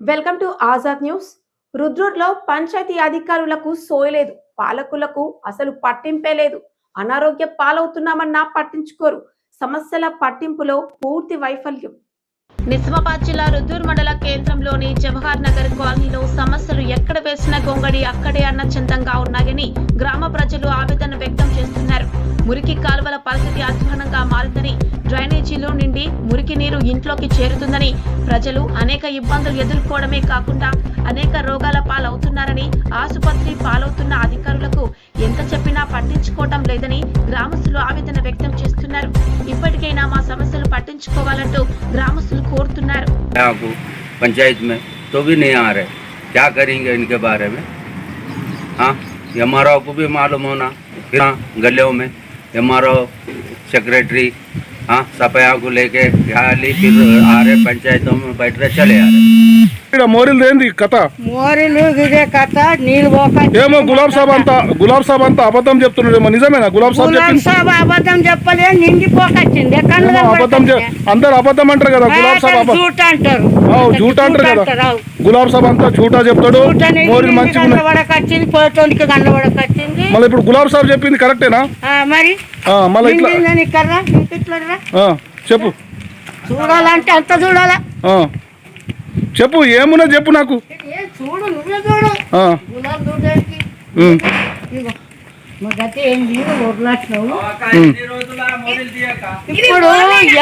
Welcome to Azad news. రుద్రూర్లో panchayat అధికారులకు సోయలేదు పాలకులకు అసలు పట్టింపే లేదు. అనారోగ్య పాలవుతున్నామన్నా పట్టించుకోరు. సమస్యల పట్టింపులో పూర్తి వైఫల్యం. నిజామాబాద్ జిల్లా రుద్దూర్ మండల కేంద్రంలోని జవహర్ నగర్ కాలనీలో సమస్యలు ఎక్కడ వేసిన గొంగడి అక్కడే అన్న చందంగా ఉన్నాయని ఇంట్లోకి చేరుతుందని ప్రజలు అనేక ఇబ్బందులు ఎదుర్కోవడమే కాకుండా అనేక రోగాల పాలవుతున్నారని ఆసుపత్రి పాలవుతున్న అధికారులకు ఎంత చెప్పినా పట్టించుకోవటం లేదని గ్రామస్తులు ఆవేదన వ్యక్తం చేస్తున్నారు ఇప్పటికైనా మా సమస్యలు పట్టించుకోవాలంటూ గ్రామస్తులు కోరుతున్నారు यहाँ को पंचायत में तो भी नहीं आ रहे क्या करेंगे इनके बारे में हाँ एम को भी मालूम होना फिर हाँ गलियों में एम सेक्रेटरी हाँ सफाया को लेके खाली फिर आ रहे पंचायतों में बैठ रहे चले आ रहे ఇక్కడ మోరీలు ఏంది కథ మోరీలు ఇదే కథ నీళ్ళు పోక ఏమో గులాబ్ సాబ్ అంతా గులాబ్ సాబ్ అంతా అబద్ధం చెప్తున్నాడేమో నిజమేనా గులాబ్ సాబ్ గులాబ్ చెప్పింది సాబ్ అబద్ధం చెప్పలే నిండి పోకొచ్చింది కళ్ళు ఏమో అబద్ధం చె- అందరు అబద్ధం అంటారు కదా గులాబ్ సాబ్ అబద్ధం జూట్ అంటారు అవు జూట్ అంటారు కదా అవు. గులాబ్ సాబ్ అంతా జూటా చెప్తాడు జూట్ అనేది మోరీలు నిండి మంచిగా ఉన్నాయి గండబడకొచ్చింది పోతోనికి గండబడకొచ్చింది మళ్ళీ ఇప్పుడు గులాబ్ సాబ్ చెప్పింది కరెక్టేనా ఆ, మరి ఆ, మళ్ళీ ఇట్లా చెప్పు. చూడాలంటే అంత చూడాలా? ఆ. చెప్పు ఏమున్నా చెప్పు నాకు. ఏ చూడు నువ్వే చూడు. ఆ, గులాబ్ చూడడానికి. ఇప్పుడు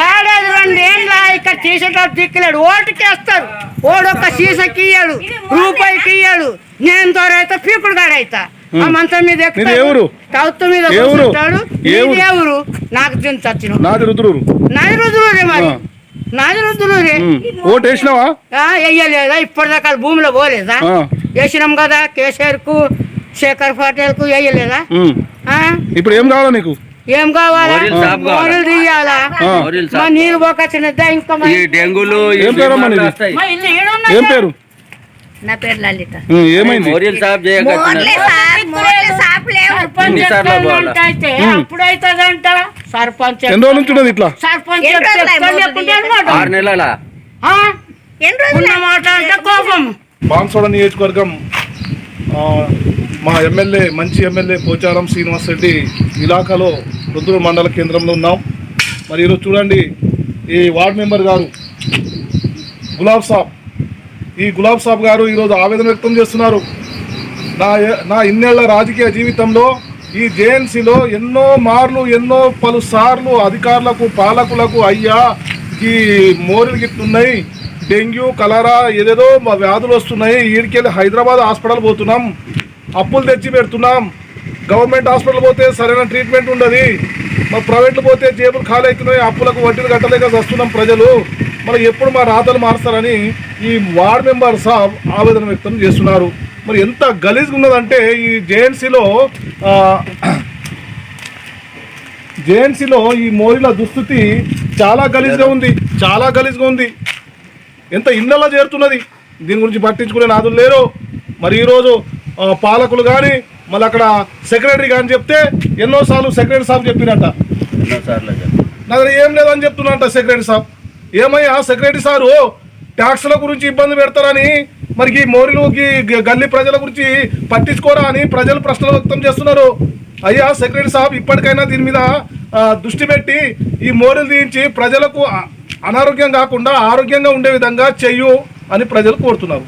ఏడాది రెండు ఏళ్ళ ఇక్కడ తీసేటప్పుడు దిక్కులేడు. ఓటుకి వేస్తారు ఓడొక్క సీసకి ఇయ్యాడు రూపాయికి ఇయ్యాడు నేను దొరైతే పీకుడు గాడైతా ఆ మంచం మీద మీద? కూర్చుంటాడు. నాకు చచ్చిన నాది రుద్రూరు నాది రుద్రురే మరి. ఆ. నాది రుద్రురే ఉమ్. ఓటు వేసినావా వెయ్యలేదా ఇప్పటిదాకా భూమిలో పోలేదా. వేసినాం కదా కేసీఆర్కు శేఖర్ పటేల్కు వేయలేదా? ఇప్పుడు ఏం కావాలా నీకు? ఏం కావాలా? మోరీలు తీయాలా? నీళ్ళు పోకొచ్చినద్దా ఇంకా ఈడున్నది. ఏం పేరు? నా పేరు లలిత. ఏమైంది? లేవు. సర్పంచ్ ఎన్ని రోజుల నుంచి ఉన్నది ఇట్లా? సర్పంచ్. ఆరు నెలల? మాట అంటే కోపం. బాన్సోడ నియోజకవర్గం మా ఎమ్మెల్యే మంచి ఎమ్మెల్యే పోచారం శ్రీనివాస్ రెడ్డి ఇలాకాలో రుద్రూరు మండల కేంద్రంలో ఉన్నాం. మరి ఈరోజు చూడండి ఈ వార్డ్ మెంబర్ గారు గులాబ్ సాబ్ ఈ గులాబ్ సాబ్ గారు ఈరోజు ఆవేదన వ్యక్తం చేస్తున్నారు. నా నా ఇన్నేళ్ళ రాజకీయ జీవితంలో ఈ జేఎన్సీలో ఎన్నో మార్లు ఎన్నో పలు సార్లు అధికారులకు పాలకులకు అయ్యా ఈ మోరీలు గిట్లున్నాయి. డెంగ్యూ కలరా ఏదేదో మా వ్యాధులు వస్తున్నాయి. వీడికెళ్ళి హైదరాబాద్ హాస్పిటల్ పోతున్నాం. అప్పులు తెచ్చి పెడుతున్నాం. గవర్నమెంట్ హాస్పిటల్ పోతే సరైన ట్రీట్మెంట్ ఉండదు. మరి ప్రైవేట్లు పోతే జేబులు ఖాళీ అవుతున్నాయి అప్పులకు వడ్డీలు కట్టలేక వస్తున్నాం ప్రజలు. మరి ఎప్పుడు మా రాతలు మారుస్తారని ఈ వార్డ్ మెంబర్ సాబ్ ఆవేదన వ్యక్తం చేస్తున్నారు. మరి ఎంత గలీజ్గా ఉన్నదంటే ఈ జేఎన్సీలో జేఎన్సీలో ఈ మోరీల దుస్థితి చాలా గలీజ్గా ఉంది చాలా గలీజ్గా ఉంది. ఎంత ఇళ్ళలో చేరుతున్నది దీని గురించి పట్టించుకునే నాదులు లేరు. మరి ఈరోజు పాలకులు కానీ మళ్ళీ అక్కడ సెక్రటరీ కానీ చెప్తే ఎన్నోసార్లు సెక్రటరీ సాబ్ చెప్పినట్ట. ఎన్నోసార్లు చెప్పాను. నా దగ్గర ఏం లేదని చెప్తున్నట్ట సెక్రటరీ సాబ్. ఏమయ్యా సెక్రటరీ సారు? ట్యాక్స్ల గురించి ఇబ్బంది పెడతారని మరి ఈ మోరీలుకి గల్లీ ప్రజల గురించి పట్టించుకోరా అని ప్రజలు ప్రశ్నలు వ్యక్తం చేస్తున్నారు. అయ్యా సెక్రటరీ సాబ్ ఇప్పటికైనా దీని మీద దృష్టి పెట్టి ఈ మోరీలు తీయించి ప్రజలకు అనారోగ్యం కాకుండా ఆరోగ్యంగా ఉండే విధంగా చెయ్యు అని ప్రజలు కోరుతున్నారు.